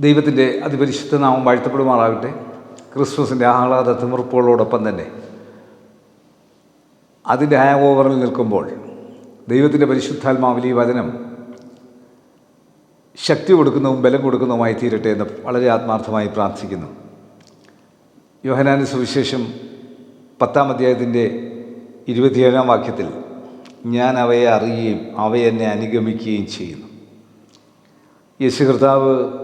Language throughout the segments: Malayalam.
ദൈവത്തിന്റെ അതിപരിശുദ്ധ നാമം വാഴ്ത്തപ്പെടുമാറാകട്ടെ. ക്രിസ്മസിന്റെ ആഹ്ലാദ തിമിർപ്പുകളോടൊപ്പം തന്നെ. അതിന്റെ ഹാങ് ഓവറിൽ നിൽക്കുമ്പോൾ ദൈവത്തിന്റെ പരിശുദ്ധാത്മാവിൽ ഈ വചനം ശക്തി കൊടുക്കുന്നതും ബലം കൊടുക്കുന്നതുമായി തീരട്ടെ എന്ന് വളരെ ആത്മാർത്ഥമായി പ്രാർത്ഥിക്കുന്നു. യോഹനാന സുവിശേഷം പത്താം അധ്യായത്തിന്റെ ഇരുപത്തിയേഴാം വാക്യത്തിൽ ഞാൻ അവയെ അറിയുകയും അവയെന്നെ അനുഗമിക്കുകയും ചെയ്യുന്നു. യേശു കർത്താവ്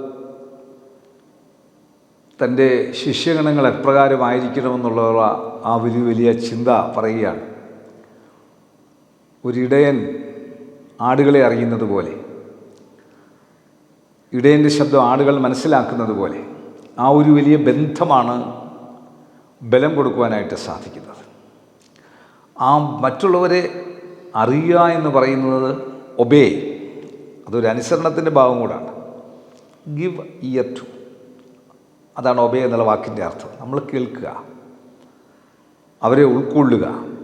തന്റെ ശിഷ്യഗണങ്ങൾ എപ്രകാരമായിരിക്കണമെന്നുള്ള ആ വലിയ വലിയ ചിന്ത പറയുകയാണ്. ഒരിടയൻ ആടുകളെ അറിയുന്നത് പോലെ ഇടയന്റെ ശബ്ദം ആടുകൾ മനസ്സിലാക്കുന്നത് പോലെ ആ ഒരു വലിയ ബന്ധമാണ് ബലം കൊടുക്കുവാനായിട്ട് സാധിക്കുന്നത്. ആ മറ്റുള്ളവരെ അറിയുക എന്ന് പറയുന്നത് ഒബേ അതൊരു അനുസരണത്തിന്റെ ഭാഗം കൂടാണ്. ഗിവ് ഇയർ ടു അതാണ് ഒബേ എന്നുള്ള വാക്കിന്റെ അർത്ഥം. നമ്മൾ കേൾക്കുക. അവരെ ഉൾക്കൊള്ളുക.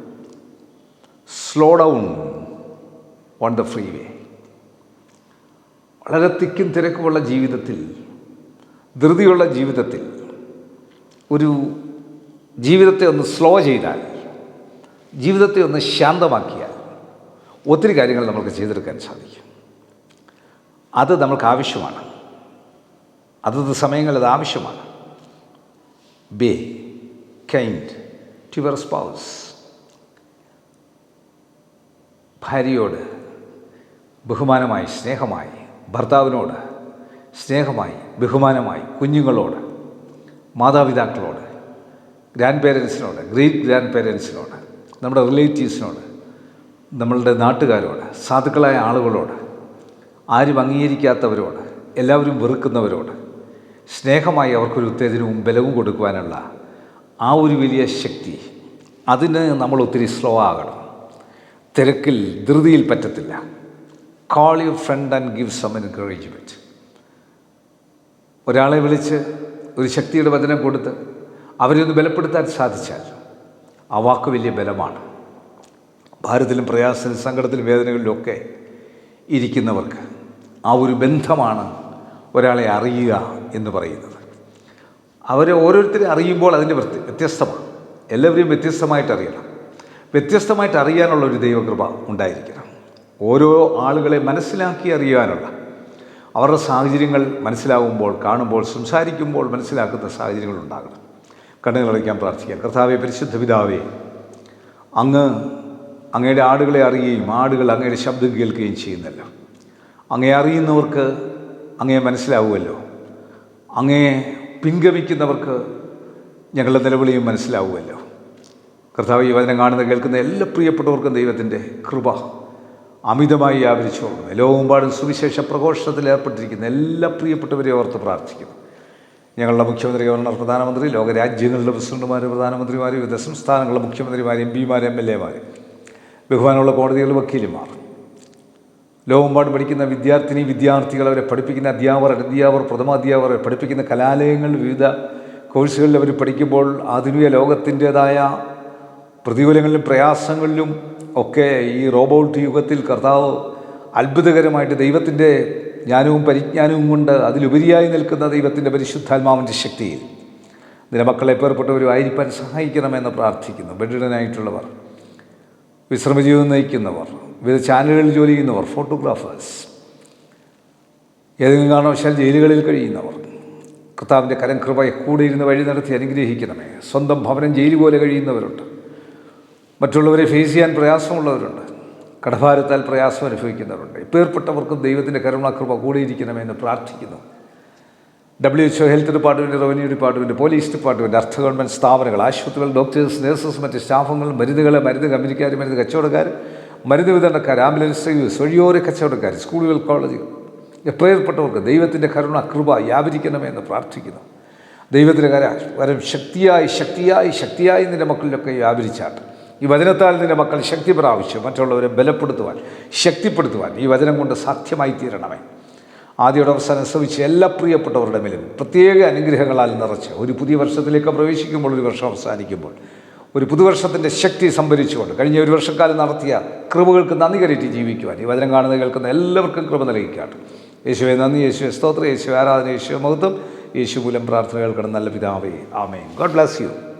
Slow down on the freeway വളരെ തിക്കും തിരക്കുമുള്ള ജീവിതത്തിൽ ധൃതിയുള്ള ജീവിതത്തിൽ ഒരു ജീവിതത്തെ ഒന്ന് സ്ലോ ചെയ്താൽ ജീവിതത്തെ ഒന്ന് ശാന്തമാക്കിയാൽ ഒത്തിരി കാര്യങ്ങൾ നമുക്ക് ചെയ്തെടുക്കാൻ സാധിക്കും. അത് നമുക്ക് ആവശ്യമാണ്. അതത് സമയങ്ങളിൽ ആവശ്യമാണ്. Be kind to your spouse ഭാര്യയോട് ബഹുമാനമായി സ്നേഹമായി ഭർത്താവിനോട് സ്നേഹമായി ബഹുമാനമായി കുഞ്ഞുങ്ങളോട് മാതാപിതാക്കളോട് ഗ്രാൻഡ് പേരൻസിനോട് ഗ്രേറ്റ് ഗ്രാൻഡ് പേരൻസിനോട് നമ്മുടെ റിലേറ്റീവ്സിനോട് നമ്മളുടെ നാട്ടുകാരോട് സാധുക്കളായ ആളുകളോട് ആരും അംഗീകരിക്കാത്തവരോട് എല്ലാവരും വെറുക്കുന്നവരോട് സ്നേഹമായി അവർക്കൊരു ഉത്തേജനവും ബലവും കൊടുക്കുവാനുള്ള ആ ഒരു വലിയ ശക്തി അതിന് നമ്മൾ ഒത്തിരി സ്ലോ ആകണം. തിരക്കിൽ ധൃതിയിൽ പറ്റത്തില്ല. Call you friend and give some encouragement ഒരാളെ വിളിച്ച് ഒരു ശക്തിയുടെ വചനം കൊടുത്ത് അവരെ ഒന്ന് ബലപ്പെടുത്താൻ സാധിച്ചാൽ ആ വാക്ക് വലിയ ബലമാണ്. ഭാരത്തിലും പ്രയാസത്തിലും സങ്കടത്തിലും വേദനകളിലും ഒക്കെ ഇരിക്കുന്നവർക്ക് ആ ഒരു ബന്ധമാണ് ഒരാളെ അറിയുക എന്ന് പറയുന്നത്. അവരെ ഓരോരുത്തരെ അറിയുമ്പോൾ അതിന്റെ വ്യത്യസ്തമാണ്. എല്ലാവരെയും വ്യത്യസ്തമായിട്ട് അറിയണം. വ്യത്യസ്തമായിട്ട് അറിയാനുള്ള ഒരു ദൈവകൃപ ഉണ്ടായിരിക്കണം. ഓരോ ആളുകളെ മനസ്സിലാക്കി അറിയാനുള്ള അവരുടെ സാഹചര്യങ്ങൾ മനസ്സിലാവുമ്പോൾ കാണുമ്പോൾ സംസാരിക്കുമ്പോൾ മനസ്സിലാക്കുന്ന സാഹചര്യങ്ങൾ ഉണ്ടാകണം. കണ്ണുകളടയ്ക്കാൻ പ്രാർത്ഥിക്കാം. കർത്താവെ പരിശുദ്ധ പിതാവേ അങ്ങ് അങ്ങയുടെ ആടുകളെ അറിയുകയും ആടുകൾ അങ്ങയുടെ ശബ്ദം കേൾക്കുകയും ചെയ്യുന്നല്ലോ. അങ്ങയെ അറിയുന്നവർക്ക് അങ്ങയെ മനസ്സിലാവുമല്ലോ. അങ്ങേ പിൻഗമിക്കുന്നവർക്ക് ഞങ്ങളുടെ നിലവിളിയും മനസ്സിലാവുമല്ലോ. കർത്താവ് ഈ വചനം കാണുന്ന കേൾക്കുന്ന എല്ലാ പ്രിയപ്പെട്ടവർക്കും ദൈവത്തിന്റെ കൃപ അമിതമായി വ്യാപരിച്ചോളും ലോകമെമ്പാടും സുവിശേഷ പ്രഘോഷണത്തിൽ ഏർപ്പെട്ടിരിക്കുന്ന എല്ലാ പ്രിയപ്പെട്ടവരെയും ഓർത്ത് പ്രാർത്ഥിക്കുന്നു. ഞങ്ങളുടെ മുഖ്യമന്ത്രി ഗവർണർ പ്രധാനമന്ത്രി ലോകരാജ്യങ്ങളുടെ പ്രസിഡന്റുമാർ പ്രധാനമന്ത്രിമാർ വിവിധ സംസ്ഥാനങ്ങളുടെ മുഖ്യമന്ത്രിമാർ എം പിമാർ എം എൽ എമാർ ബഹുമാനമുള്ള കോടതികളുടെ വക്കീലുമാർ ലോകമെമ്പാടും പഠിക്കുന്ന വിദ്യാർത്ഥിനി വിദ്യാർത്ഥികൾ അവരെ പഠിപ്പിക്കുന്ന അധ്യാപകർ അധ്യാപകർ പ്രഥമാധ്യാപകർ പഠിപ്പിക്കുന്ന കലാലയങ്ങൾ വിവിധ കോഴ്സുകളിൽ അവർ പഠിക്കുമ്പോൾ ആധുനിക ലോകത്തിന്റേതായ പ്രതികൂലങ്ങളിലും പ്രയാസങ്ങളിലും ഒക്കെ ഈ റോബോട്ട് യുഗത്തിൽ കർത്താവ് അത്ഭുതകരമായിട്ട് ദൈവത്തിന്റെ ജ്ഞാനവും പരിജ്ഞാനവും കൊണ്ട് അതിലുപരിയായി നിൽക്കുന്ന ദൈവത്തിന്റെ പരിശുദ്ധാത്മാവിന്റെ ശക്തിയിൽ ഇതിന്റെ മക്കളെ പേർപ്പെട്ടവരുമായിരിക്കാൻ സഹായിക്കണമെന്ന് പ്രാർത്ഥിക്കുന്നു. ബെഡിഡനായിട്ടുള്ളവർ വിശ്രമജീവിതം നയിക്കുന്നവർ വിവിധ ചാനലുകളിൽ ജോലി ചെയ്യുന്നവർ ഫോട്ടോഗ്രാഫേഴ്സ് ഏതെങ്കിലും കാരണവശാൽ ജയിലുകളിൽ കഴിയുന്നവർ കർത്താവിന്റെ കരം കൃപയെ കൂടെ ഇരുന്ന് വഴി നടത്തി അനുഗ്രഹിക്കണമേ. സ്വന്തം ഭവനം ജയിൽ പോലെ കഴിയുന്നവരുണ്ട്. മറ്റുള്ളവരെ ഫേസ് ചെയ്യാൻ പ്രയാസമുള്ളവരുണ്ട്. കടഭാരത്താൽ പ്രയാസം അനുഭവിക്കുന്നവരുണ്ട്. ഇപ്പേർപ്പെട്ടവർക്കും ദൈവത്തിന്റെ കരുണാകൃപ കൂടിയിരിക്കണമെന്ന് പ്രാർത്ഥിക്കുന്നു. W H O health department revenue department police department അർത്ഥ ഗവൺമെന്റ് സ്ഥാപനങ്ങൾ ആശുപത്രികൾ ഡോക്ടേഴ്സ് നഴ്സസ് മറ്റ് സ്റ്റാഫുകൾ മരുന്നുകൾ മരുന്ന് കമ്പനിക്കാർ മരുന്ന് കച്ചവടക്കാർ മരുന്ന് വിതരണക്കാർ ആംബുലൻസ് സർവീസ് വഴിയോര കച്ചവടക്കാർ സ്കൂളുകൾ കോളേജുകൾ. പ്രിയപ്പെട്ടവർക്ക് ദൈവത്തിന്റെ കരുണ കൃപ വ്യാപരിക്കണമെന്ന് പ്രാർത്ഥിക്കുന്നു. ദൈവത്തിന്റെ കര വരം ശക്തിയായി ശക്തിയായി ശക്തിയായി നിന്റെ മക്കളിലൊക്കെ വ്യാപരിച്ചാട്ട് ഈ വചനത്താൽ നിന്റെ മക്കൾ ശക്തി പ്രാപിച്ചു മറ്റുള്ളവരെ ബലപ്പെടുത്തുവാൻ ശക്തിപ്പെടുത്തുവാൻ ഈ വചനം കൊണ്ട് സാധ്യമായി തീരണമേ. ആദ്യയുടെ അവസാനം ശ്രമിച്ച എല്ലാ പ്രിയപ്പെട്ടവരുടെ മേലും പ്രത്യേക അനുഗ്രഹങ്ങളാൽ നിറച്ച് ഒരു പുതിയ വർഷത്തിലേക്ക് പ്രവേശിക്കുമ്പോൾ ഒരു വർഷം അവസാനിക്കുമ്പോൾ ഒരു പുതുവർഷത്തിന്റെ ശക്തി സംഭരിച്ചുകൊണ്ട് കഴിഞ്ഞ ഒരു വർഷക്കാലം നടത്തിയ കൃപകൾക്ക് നന്ദി കരറ്റി ജീവിക്കുവാൻ. ഈ വചനം കാണുന്ന കേൾക്കുന്ന എല്ലാവർക്കും കൃപ നൽകിക്കാട്ട്. യേശുവെ നന്ദി യേശുവെ സ്തോത്രം യേശു ആരാധന യേശു മഹത്വം. യേശു മൂലം പ്രാർത്ഥന കേൾക്കണം നല്ല പിതാവേ. ആമേ ഗോഡ് ബ്ലാസ് യു.